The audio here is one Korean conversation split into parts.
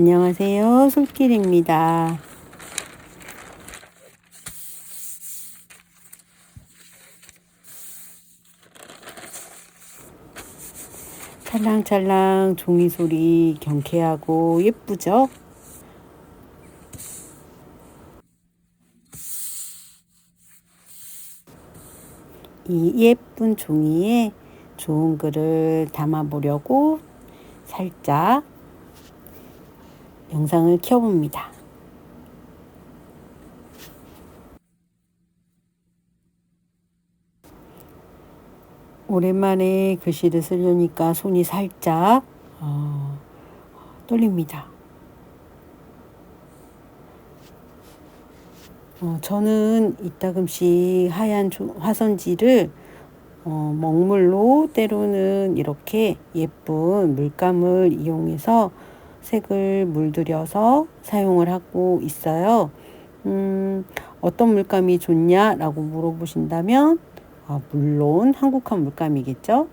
안녕하세요. 솔길입니다. 찰랑찰랑 종이 소리 경쾌하고 예쁘죠? 이 예쁜 종이에 좋은 글을 담아보려고 살짝 영상을 켜봅니다. 오랜만에 글씨를 쓰려니까 손이 살짝 어, 떨립니다. 어, 저는 이따금씩 하얀 조, 화선지를 어, 먹물로 때로는 이렇게 예쁜 물감을 이용해서 색을 물들여서 사용을 하고 있어요. 음, 어떤 물감이 좋냐라고 물어보신다면 아, 물론 한국한 물감이겠죠.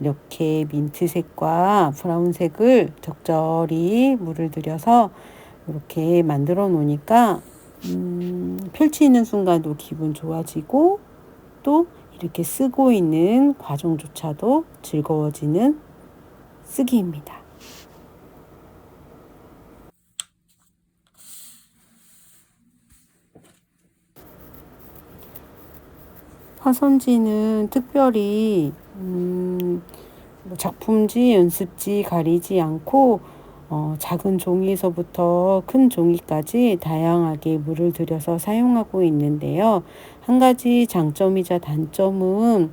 이렇게 민트색과 브라운색을 적절히 물을 들여서 이렇게 만들어 놓으니까 음, 펼치는 순간도 기분 좋아지고 또 이렇게 쓰고 있는 과정조차도 즐거워지는 쓰기입니다. 화선지는 특별히 음, 뭐 작품지, 연습지 가리지 않고 어, 작은 종이에서부터 큰 종이까지 다양하게 물을 들여서 사용하고 있는데요. 한 가지 장점이자 단점은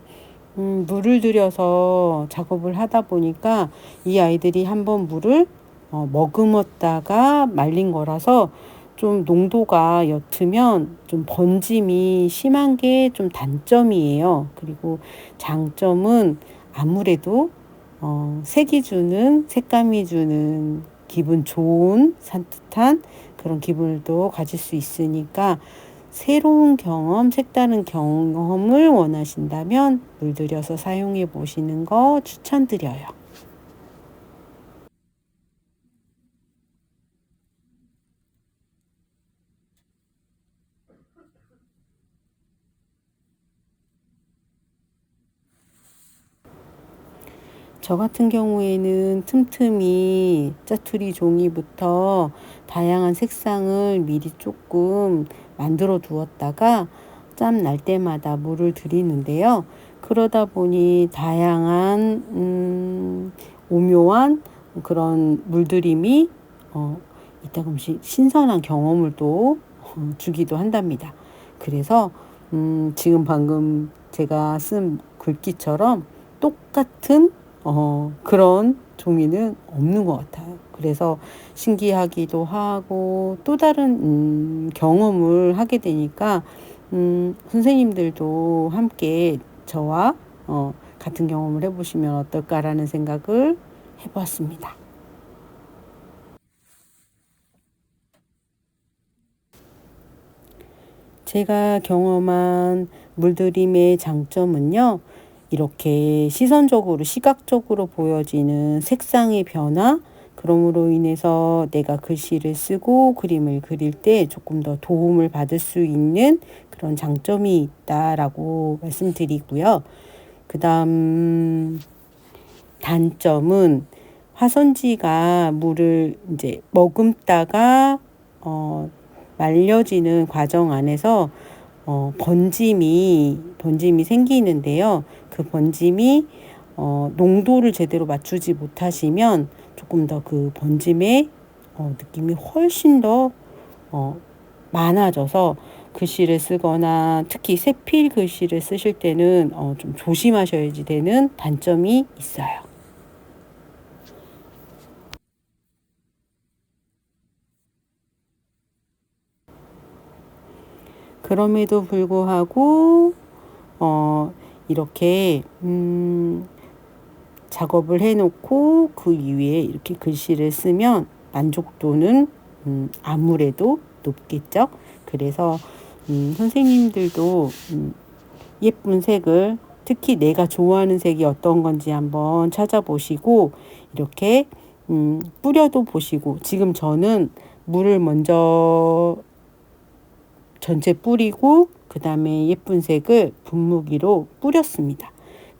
음, 물을 들여서 작업을 하다 보니까 이 아이들이 한번 물을 어, 머금었다가 말린 거라서 좀 농도가 옅으면 좀 번짐이 심한 게 좀 단점이에요. 그리고 장점은 아무래도 어, 색이 주는 색감이 주는 기분 좋은 산뜻한 그런 기분을 또 가질 수 있으니까 새로운 경험, 색다른 경험을 원하신다면 물들여서 사용해 보시는 거 추천드려요. 저 같은 경우에는 틈틈이 짜투리 종이부터 다양한 색상을 미리 조금 만들어 두었다가 짬 날 때마다 물을 들이는데요. 그러다 보니 다양한 음, 오묘한 그런 물들임이 어, 이따금씩 신선한 경험을 또 어, 주기도 한답니다. 그래서 음, 지금 방금 제가 쓴 글귀처럼 똑같은 어, 그런 종이는 없는 것 같아요. 그래서 신기하기도 하고 또 다른 음, 경험을 하게 되니까 음, 선생님들도 함께 저와 어, 같은 경험을 해보시면 어떨까라는 생각을 해보았습니다. 제가 경험한 물들임의 장점은요. 이렇게 시선적으로 시각적으로 보여지는 색상의 변화 그럼으로 인해서 내가 글씨를 쓰고 그림을 그릴 때 조금 더 도움을 받을 수 있는 그런 장점이 있다라고 말씀드리고요. 그 다음 단점은 화선지가 물을 이제 머금다가 어, 말려지는 과정 안에서 어, 번짐이 번짐이 생기는데요. 그 번짐이 어, 농도를 제대로 맞추지 못하시면 조금 더 그 번짐의 어, 느낌이 훨씬 더 어, 많아져서 글씨를 쓰거나 특히 세필 글씨를 쓰실 때는 어, 좀 조심하셔야지 되는 단점이 있어요. 그럼에도 불구하고 어, 이렇게 음, 작업을 해놓고 그 위에 이렇게 글씨를 쓰면 만족도는 음, 아무래도 높겠죠. 그래서 음, 선생님들도 음, 예쁜 색을 특히 내가 좋아하는 색이 어떤 건지 한번 찾아보시고 이렇게 음, 뿌려도 보시고 지금 저는 물을 먼저 전체 뿌리고 그 다음에 예쁜 색을 분무기로 뿌렸습니다.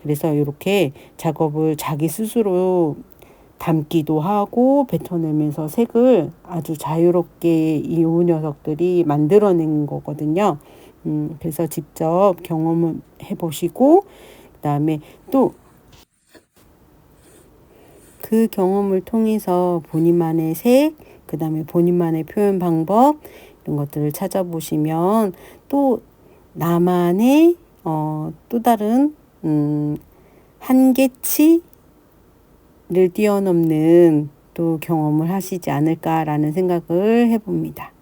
그래서 이렇게 작업을 자기 스스로 담기도 하고 뱉어내면서 색을 아주 자유롭게 이오 녀석들이 만들어낸 거거든요. 음, 그래서 직접 경험을 해보시고 그 다음에 또 그 경험을 통해서 본인만의 색, 그 다음에 본인만의 표현 방법 이런 것들을 찾아보시면 또 나만의 어, 또 다른 음, 한계치를 뛰어넘는 또 경험을 하시지 않을까라는 생각을 해봅니다.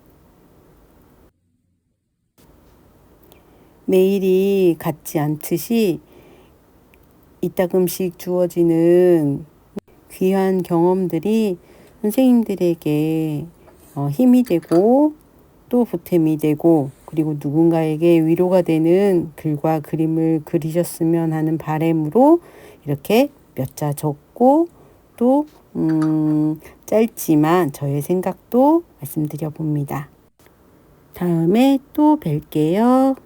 매일이 같지 않듯이 이따금씩 주어지는 귀한 경험들이 선생님들에게 어, 힘이 되고 또 보탬이 되고 그리고 누군가에게 위로가 되는 글과 그림을 그리셨으면 하는 바램으로 이렇게 몇 자 적고 또 음, 짧지만 저의 생각도 말씀드려 봅니다. 다음에 또 뵐게요.